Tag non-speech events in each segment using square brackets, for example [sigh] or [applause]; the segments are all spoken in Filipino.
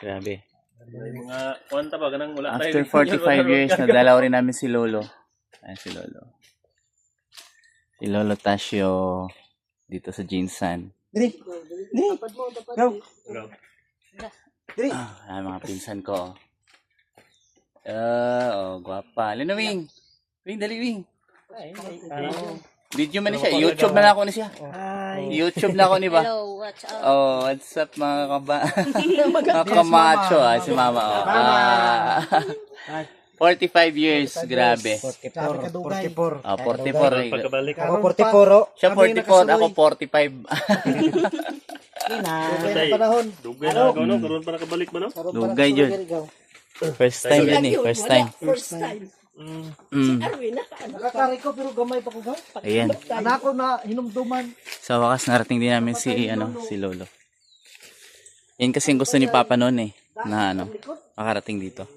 Grabe. Mga kwanta ba ganang wala After 45 [laughs] years, nadalaw rin namin si Lolo. Ayan si Lolo. Si Lolo Tasio dito sa Jinsan. Dili. Dili. Go. Dili. Ah, ayan, mga pinsan ko. Ah, oh, gwapa. Lino, Wing. Wing, dali, Wing. Video man na siya. YouTube na ako na siya. Hi. YouTube na ako ni ba? Hello, what's up? Oh, what's up mga kaba? [laughs] mga kamacho ah, si mama. Oh. Ah, 45 [laughs] years, grabe. 44. 44. Ah, 44. Pagkabalik Ako 44. oh. Siya Kami 44, ako nakasuloy. 45. Ina. Patay. panahon. Dugay na ako no, karon pa nakabalik ba no? Dugay yun. First time yun eh, first time. First time. Mm. Arwin, nakaano. Nakakari ko pero gamay pa ko ga. Ayan. Anak ko na hinumduman. Sa wakas narating din namin si ano, si Lolo. Yan kasi yung gusto ni Papa noon eh, na ano, makarating dito.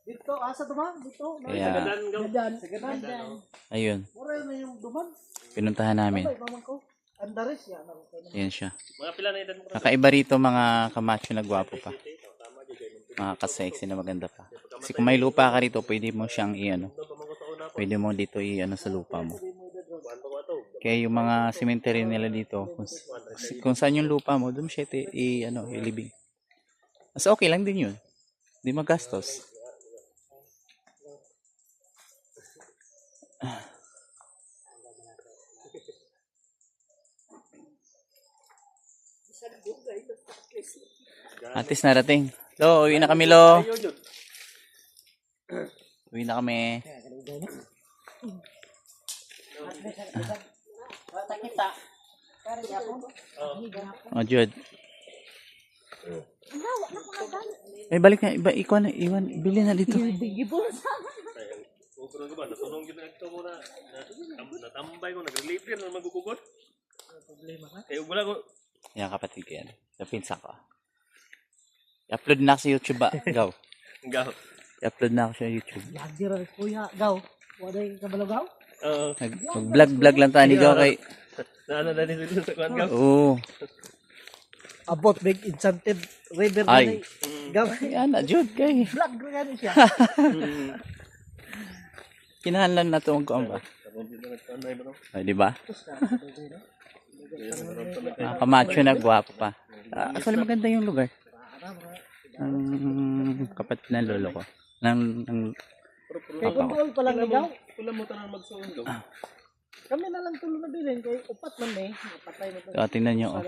Dito asa duman dito. Kaya, Diyan sa ganan. ayun, Mura na yung duman. pinuntahan namin. Ay mamang ko. Andares ya anak ko. Yan siya. Mga pila na edad mo Kakaiba rito mga kamacho na gwapo pa. Mga kasexy na maganda pa. Kasi kung may lupa ka rito, pwede mo siyang i-ano. Pwede mo dito i-ano sa lupa mo. Kaya yung mga cemetery nila dito, kung, kung saan yung lupa mo, doon siya iti- i, ano, ilibing. Mas okay lang din yun. Hindi magastos. Atis narating. Lo, uwi na kami, lo. Uwi na kami. Oh, Jud. Eh, balik na. Iba, ikaw na. Iwan, bili na dito. Karon ka ba nagto mo na na- natambay ko nag-relief na magugugod. Problema ka? Eh wala ko Yan, kapatid ko yan. Sa pinsa ko. I-upload na sa YouTube ba? Gaw. gaw. I-upload na ako sa YouTube. Lagi ra kuya gaw. Wala yung kabalagaw. Oo. Nag- Mag-vlog-vlog lang tayo ni Gaw kay... Na ano na dito sa kwan gaw. Oo. Abot big incentive river Ay. Gaw. Yan na, Jud. Kay. Vlog ko gani siya. [laughs] Kinahanlan na ito ang kuwan ba? Ay, di ba? Ah, kamacho na, gwapo pa. Ah, actually, maganda yung lugar. Ang kapatid ng lolo ko. Ng, ng Kay kontrol pa lang gaw. Wala mo tanan magsuon gaw. Kami na lang tulo na bilhin kay upat man eh. Patay na to. So, tingnan nyo. Oh.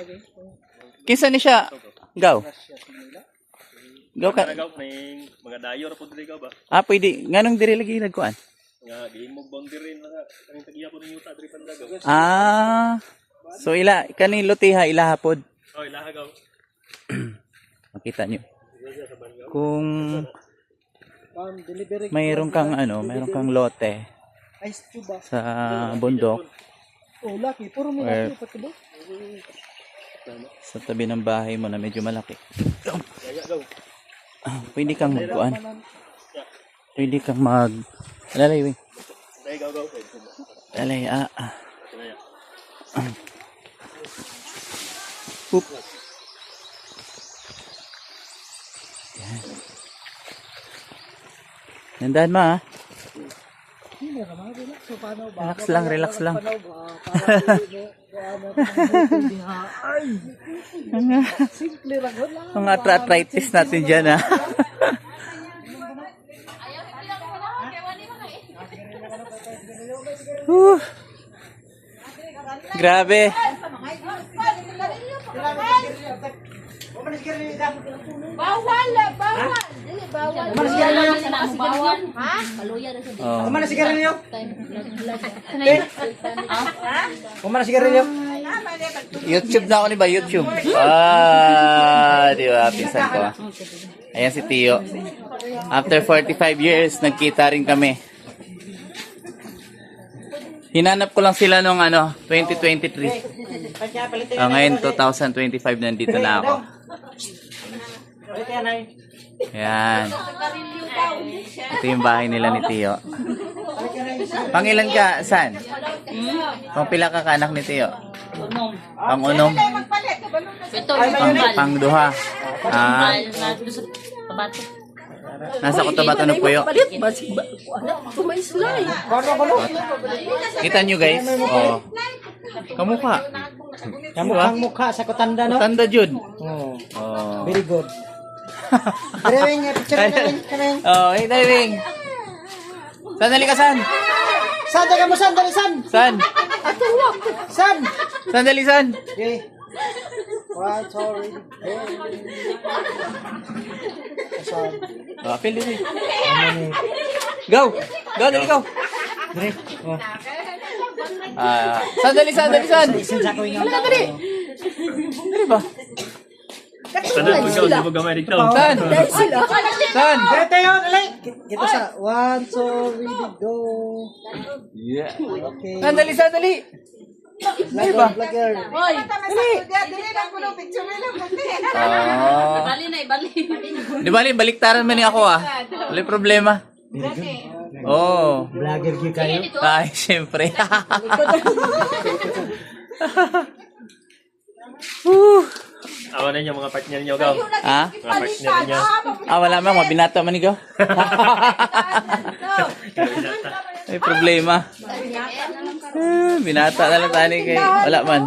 Kinsa ni siya? Gaw. Gaw ka. Gaw may mga dayo ra pud diri gaw ba. Ah, pwede. Nganong diri lagi nagkuan? Nga di mo boundary na ang tagiya ko ninyo ta diri pandagaw. Ah. So, ila, kani lotiha, ila hapod. Oh ilaha gaw. [clears throat] Makita nyo. Kung Um, delivery mayroon kang ano, mayroon kang lote ice cube ba? sa bundok Oh, lucky. Puro Where- lucky pati ba? sa tabi ng bahay mo na medyo malaki. Ah, pwede kang magkuan. Pwede kang mag Alalay, gaw. Alalay, ah. ah. Oop. Nandahan ma, ah. Hindi na naman. Relax. So, paano ba? Relax lang, relax lang. Ha. Ay! Simple lang. [laughs] Mga arthritis natin dyan, ah. [laughs] Whew. Grabe. Bawal, bawal. Bawal. Bawal. Ha? Oh. Kumana sigarilyo? Kumana sigarilyo? YouTube na ako ni ba? YouTube. Ah, di ba? Pinsan ko. Ayan si Tio. After 45 years, nagkita rin kami. Hinanap ko lang sila nung ano, 2023. Ah, ngayon, 2025, nandito na ako. Ayan. Ito yung bahay nila ni Tio. Pangilan ka? Saan? Pang pila ka kanak ni Tio? Pang unom. Ito, Pang, pang duha. Ah, Tabato. nasa Cotabato na po yun. Kita nyo guys? Oh. Kamukha. Kamukhang mukha sa kutanda no. Tanda Jud. Oh, Oh. very good. Driving, picture namin kami. Oh, hey, diving. Saan dali ka, San? San, taga mo san, dali san. San? San. San dali, San? Okay. Wow, sorry. San. Oh, feel dali. Go! Go, dali, go! Dire. Oh. Ah, San dali, San dali, San? Isin sa ko ingon. Dali ba? Tanan ko ikaw, di mo gamay dito. San? Sila. San? Dito yun, dali. Kita sa one, two, ready, go. Yeah. Okay. San dali, San dali? Dali ba? Vlogger. Hoy, Oh. bali na, ibali. Di ba, baliktaran man ni ako ah. Wala problema. Oh. Vlogger gyud kayo. Ay, siyempre. Awan na niyo mga partner niyo, gaw. ha? Mga partner niyo. Ah, wala man. Mga binata man ikaw. May problema. Ah, binata na lang tani kay. Wala man.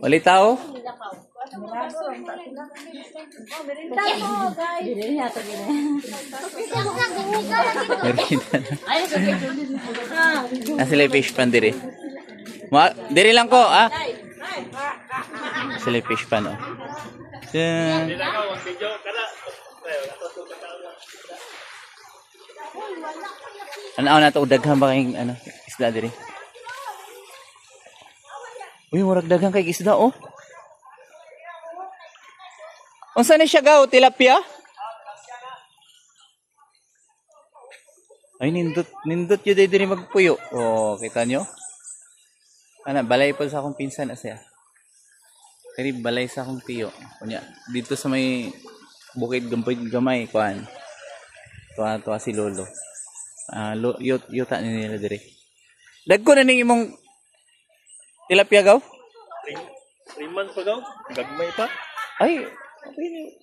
Wali tao? Merida na. Ay, sabi ko. Ah, sila yung fish pan diri. Ma, diri lang ko, ah. Sila yung fish pan, oh. Diyan. Hindi na ka, wag video. Kada. Ano na to, daghan ba kayong ano, isda diri? Uy, murag daghan kay isda, oh. Unsa ni siya gaw, tilapia? Ay, nindot, nindot yun diri magpuyo. Oh, kita nyo? Ana, balay pa sa akong pinsan na siya. Kani balay sa akong tiyo. Kunya, dito sa may bukid gamay, gamay kuan. Tuwa, tuwa si Lolo. Ah, lo, yut, yuta ni nila dire. Dagko na ning imong tilapia gaw? Months pa, gaw. Gagmay pa. Ay.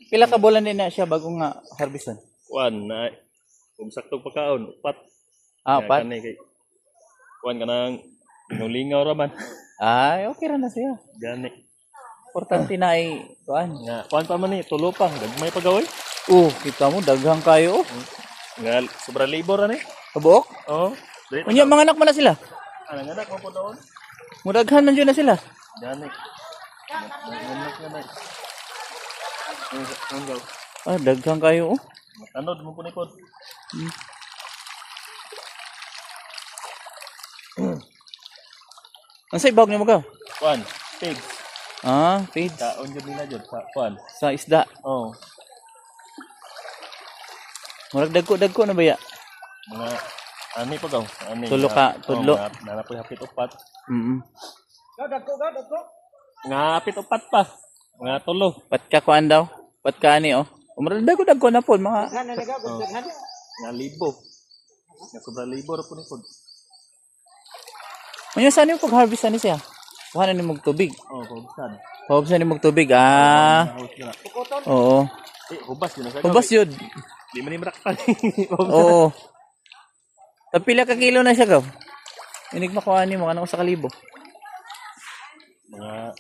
Pila ka bulan din na siya bago nga harvestan? Kuan na kung saktong pagkaon, upat. Ah, Kaya pat. kanay kay kuan ka nang nulingaw raman. Ay, okay ra na siya. Gani. Importante na ay kuan. Nga, kuan pa man ni, tulo pa. Gagmay pa gawin. Oh, kita mo daghang kayo. oh. Nga, sobra labor ani. Kabuok? Oo. Dili Unya mga anak mo na sila. Ano nga nak mo po doon? Mudaghan man dyan na sila. Gani. Nganak nga na. Ang gaw. Ah, daghang kayo. Oh. Tanod mo po ni pod. Ang sa ibawag ni mo ka? Kuan, pigs. Ah, feeds. Kaon jud nila jud sa kuan. Sa isda. Oh, Murag dagko-dagko na ba ya? mga ani pa gaw. Ani. Tulo ka, nga- tudlo. Oh, nga- nanapoy hapit upat. Mm Go, dagko, go, dagko. Nga hapit upat pa. Mga tulo. Pat ka kuan daw. Pat ka ani oh. Murag dagko-dagko na po mga Daghan na liga, daghan. Nga libo. Nga sobra libo ra po ni pod. Unya saan yung pag-harvest ani siya? Kuha na ni mong tubig. Oh, pagsan. Hubs na ni mong tubig. Ah, na. oo. Eh, hubas yun. Hubas yun. Di man ni marakpan. [laughs] Oo. Tapila ka kilo na siya gaw. Inig makuha ni mo kanang sa kalibo. mga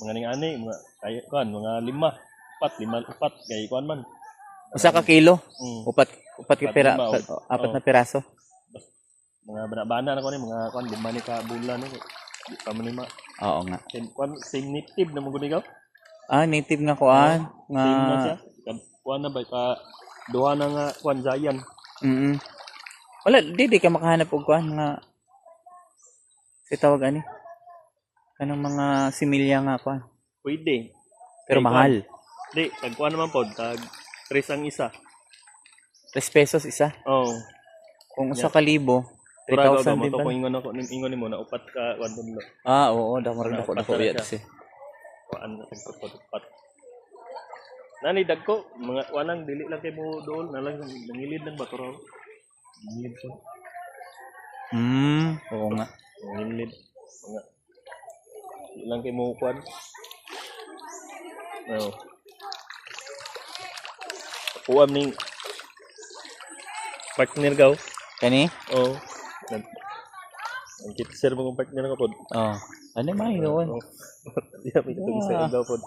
mga ning ani mga kaya kuan mga lima upat lima upat kay kuan man Usa ka kilo. mm. Upat upat ka Upat pira, lima, apat na piraso. Mga bana-bana na ko ni mga kuan lima ni ka bulan ni di pa man ni ma Oo nga. Ken- kuan same native na mo ikaw Ah, native nga kuan. Nga. same na siya Kan- kuan na ba ka duha na nga kuan zayan Mm. Wala, di di ka makahanap og kuan nga tawag ani. Kanang mga similya nga kuan. pwede Pero Kay mahal. di tag kuan naman pod tag tres ang isa 3 pesos isa. oh Kung usa ka libo, 3,000 din mo to kung ingon ako ingon nimo na upat ka Ah, oo, daw marag dako dako ya siya. kasi. kuan na upat Nani dagko mga wanang dili lang kay mo dool na lang nangilid lang raw. Nangilid siya. Hmm, oo nga. Nangilid. Mga Ilang kay mo kuan. No. Kuam ning partner gaw. Kani? Oh. Nag ang kitser mo kung partner ka pod. Oh. Ano [laughs] may doon? Oh. Di pa ito isa gaw pod.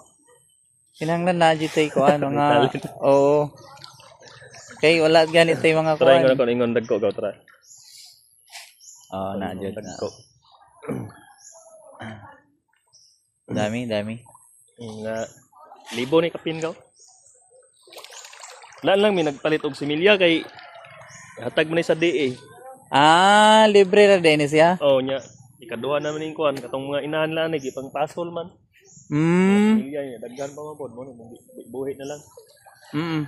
Kinahanglan na dito ko ano nga. [laughs] Oo. Kay wala ganito yung mga Try ko na kuan. kung ingon dagko gaw try. Oo, na dyan na. [clears throat] Dami, dami. Nga libo ni kapin gaw. Laan lang mi nagpalit og similya kay hatag mo ni sa DE. Ah, libre ra din siya. Oh nya ikaduha naman ning kuan katong mga inahan lang ni gipang pasol man. Hmm. Similya niya daghan pa man pod mo buhi na lang. Mm.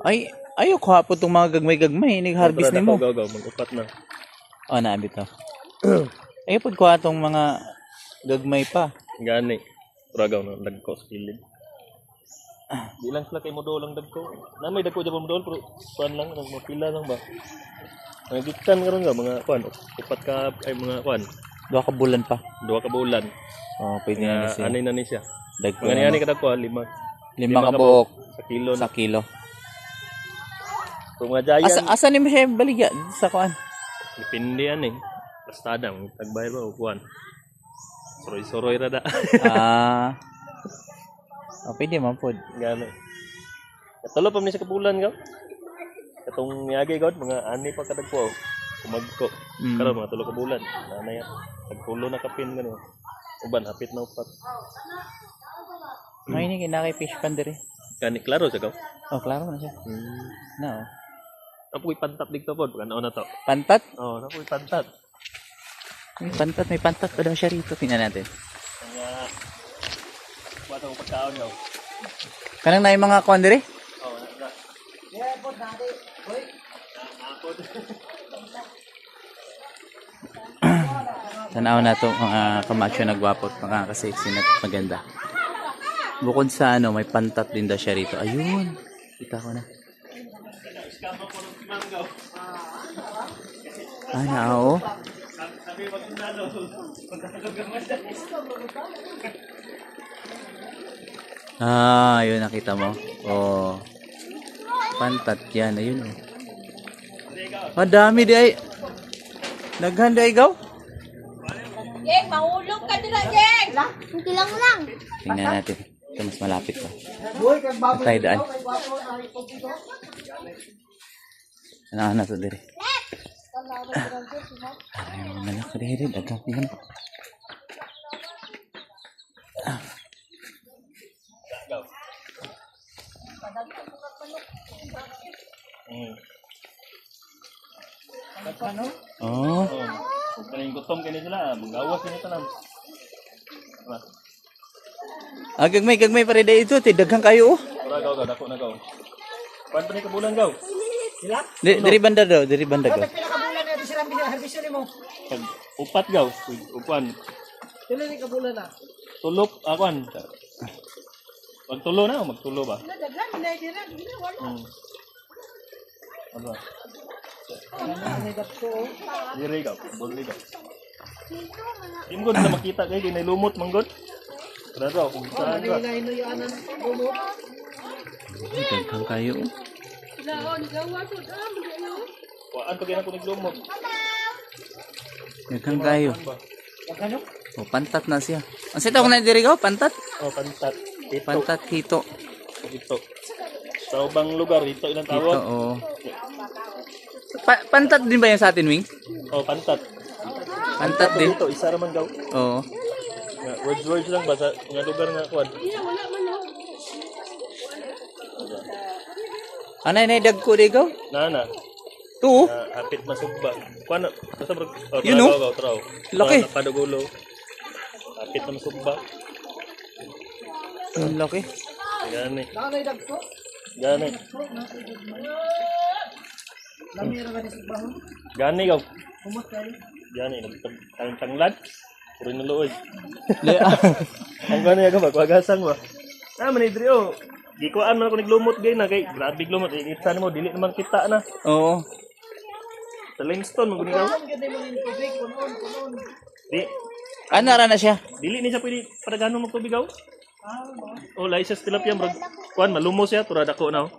Ay, ayo ko hapo tong mga gagmay-gagmay nig harvest nimo. Gaw gaw mag-upat na. Oh, na bitaw. Ayo pud ko atong mga gagmay pa. Gani. Tara gaw na dagko sa kilid. Di lang sila kay modol ang dagko. Na may dagko jabon modol pero kuan lang nang mapila lang ba. Mga gikan karon nga mga kuan upat ka ay mga kuan Duha ka bulan pa. duha ka bulan. Oh, pwede na Nga siya. anay na ni siya. Dagko. Mga na. ani kada ko lima Lima ka buok sa kilo sa kilo. Kung mga giant Asa asa ni siya baligya sa kuan? depende yan eh. Basta na tagbayad ba o kuan. Suroy-suroy ra da. ah. Oh, [laughs] pwede man pod. Gano. Katulo pa ni sa kabulan gaw. Katong niyagi gaw mga ani pa kadagpo. Kumagko. Mm. Karon mga tulo ka bulan. Nanay tagtulo na kapin gano. Uban hapit na upat. May ni kinakay fish pan diri. Kani klaro sa gaw. Oh, klaro na siya. Hmm. Na. oh. Napoy pantat dito pod pag ano na to. Pantat. Oh, napoy pantat. May pantat, may pantat pa daw siya rito. Tingnan natin. Mga Wata ko pagkaon gaw. Kanang na yung mga kuan diri? Oh, na. Yeah, po dati. Hoy, Tanaw na to mga kamacho na gwapo at mga kasexy na maganda. Bukod sa ano, may pantat din daw siya rito. Ayun. Kita ko na. Ah, na, oo. Ah, ayun nakita mo. Oh. Pantat yan, ayun oh. Madami di ay. Naghanda ikaw? Jeng, mahulog ka nila, Jeng! Hindi lang lang. Tingnan natin. Ito mas malapit pa. baboy. Tayo daan. Ay. Ano na to dire? Ay, mga anak ko dire. Dagang yan. Hmm. Oh. Oh. Kung kaning gutom kini sila, magawas ni tanan. Tara, Ah, gagmay, gagmay pa rin dito. Te, daghang kayo oh. tara gaw gaw dako na gaw. Kuan pa ni kabulan gaw. Sila? Di, diri banda daw, diri banda daw. Pila ka bulan na sila binaharbisyo nimo. Pag upat gaw, upan. Pila ni ka bulan na. Tulok akuan. Magtulo na o magtulo ba? Nadaglan, nadaglan, wala. Hmm. Ano? Dire gaw, buli gaw. Imgon na makita kay kay lumot manggod. Tara daw kung saan ka. Daghang kayo. Laon, gawa ko, ah, magayo. Kuan pag ko naglumot. Daghang kayo. Ba? Ano? Oh, pantat na siya. Ang sita ko na diri ko, pantat. Oh, pantat. Ito. Pantat hito. Ito. Sa ubang lugar, ito ilang Hito, tawag. oh. Pa- pantat din ba yan sa atin, Wing? Oh, pantat. Pantat din. Ito, isa raman daw. Oo. Nga, Words words lang ba sa nga lugar nga oh. Ano na dagko di ko? Tu. na hapit masugba. Kuan basta bro. Oh, traw, traw. Laki. Padugulo. Hapit na. Ang laki. Gani. Nanay dakto. Gani. Lamira ka ni sa bahon. Gani gaw. Humot kayo. Gani nagtang tanglad. Puro na luoy. Le- [laughs] Ang gani aga ba kuagasang ba. Ah man idri oh. Di ko man ako naglumot gay na kay grabe glumot. Ikita mo dili naman kita na. Oo. Sa limestone. Ang kunon kunon. Di Ano na siya? Dili ni siya pwede padagano mo tubig aw. Oh, lahi siya sa tilapia bro. Kuan malumos siya turad ako na. oh.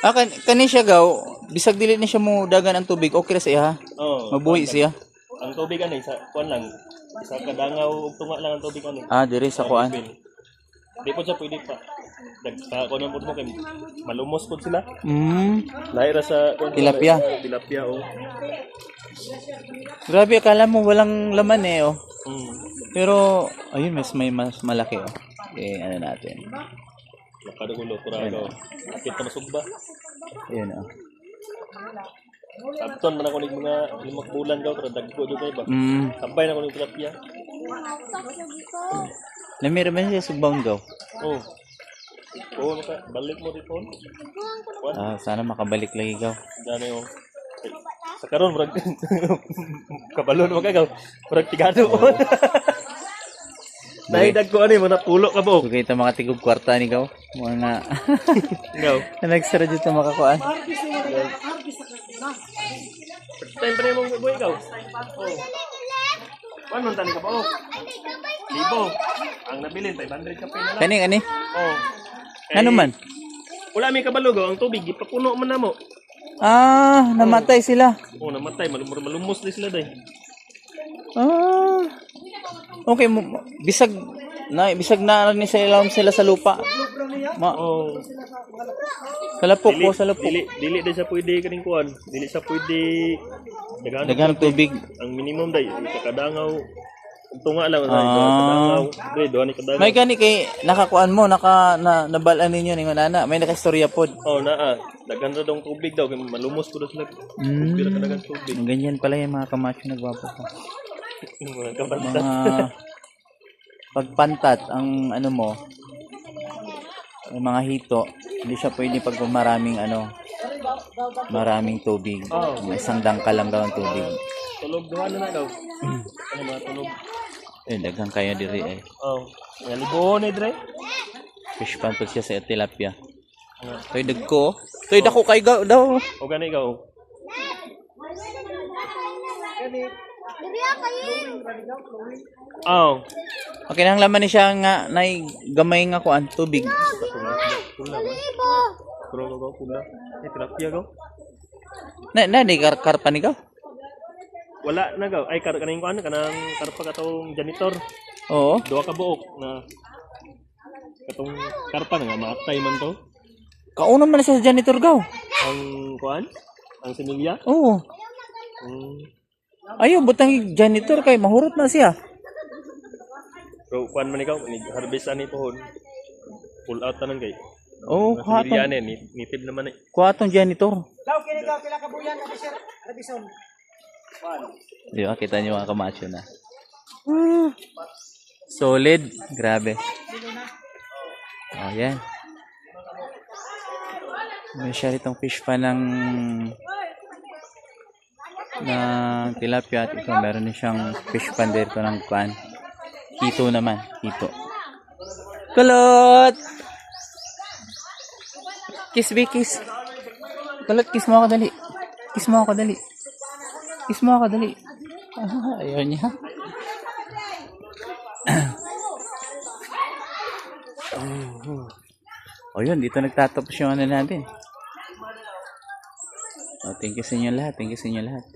Ah, kan kani siya gaw, bisag dili ni siya mo dagan ang tubig, okay ra siya ha. Oh. Mabuhi siya. Ang tubig ani sa kuan lang. Isa ka dangaw ug tunga lang ang tubig ani. Ah, diri sa kuan. Di po siya pwede pa. Nagka kuan mo kay malumos pud sila. Mm. Lahi ra sa kuan Tilapia. tilapia oh. Grabe, akala mo walang laman eh, oh. Mm. Pero, ayun, mas may mas malaki, oh. Eh, ano natin. Nakadugulo kurado. Kapit na masugba. Ayun, oh. Sabton man ako ning mga limang bulan daw pero dagko kay ba. Mm. Sabay na ko ning tilapia. Namira man siya subang gaw. Oh. Oo, maka, balik mo dito. Kuan, Ah, sana makabalik lagi gaw. dami yung sa karon murag [laughs] kabalon mo kagaw murag tigado mo. [laughs] Nahidag ko ano yung mga pulo ka po So, kita mga tigog kwarta ni gaw. Mga Ikaw na [laughs] nagsara dito makakuan. First time pa rin mong buhay ikaw Oh. Kuan man tani ka pa oh. Libo. Ang nabilin 500 ka pa. Na lang Kani, kani? Oh Ano man? Wala may kabalugo ang tubig ipapuno man na mo Ah, namatay sila. Oh namatay malumur malumos na sila day Ah. Okay, bisag na bisag na ni sa ilawom sila sa lupa. Ma, Oh sa lapok dili, po, sa lapok. dili, dili din siya pwede kaning kuan. Dili siya pwede dagan tubig. ang minimum day kakadangaw ang tunga lang Ah. ah. kakadangaw dre do ani kadangaw May gani kay nakakuan mo, naka na, nabalan ninyo ni nana. May nakastorya pod. oh naa dagan ra dong tubig daw kay malumos pud sila Mm. pira ka dagan tubig Ganyan pala yung mga kamacho na gwapo ko. mga pagpantat ang ano mo, ang mga hito, hindi siya pwede pag maraming ano, maraming tubig. Oh. Isang dangkal lang daw ang tubig. Tulog duha na daw ano mga tulog Eh, daghang kaya diri eh. oh nga libo ni dre Fish pan po siya sa tilapia. Toy dagko. Toy dako kay ga- daw. o gani ikaw Oh, Okay nang laman ni siya nga nay gamay nga kuan tubig. ba? Puro ko pula. Eh, tilapia ko. Na na di kar karpa ni ka. Wala na gaw. Ay, kar kaning kuan kanang karpa katong janitor. Oo. Duha ka buok na katong karpa na nga matay man to. Kauno man sa janitor gaw. Ang kuan, ang similya. Oo. Mm. Ayo butang janitor kay mahurot na siya. Pero kuan man ikaw, ni harvest ani pohon. Pull out tanan kay. Oo, Ang kuha similya tong, ni ni- nitib naman eh. kuha tong janitor. Daw kini ka pila ka buyan ka sir. Rabison. Di ba, kita niyo mga kamacho na. Ah, Solid. Grabe. Oh, yan. May siya itong fish pa ng ng tilapia at ito meron din siyang fish pan dito ng kwan. Hito naman. Hito. Kulot! Kiss, be, kiss. Kulot, kiss mo ako dali. Kiss mo ako dali. Kiss mo ako dali. Ah, ayaw niya. oh, yun. Dito nagtatapos yung ano natin. Oh, thank you sa inyo lahat. Thank you sa inyo lahat.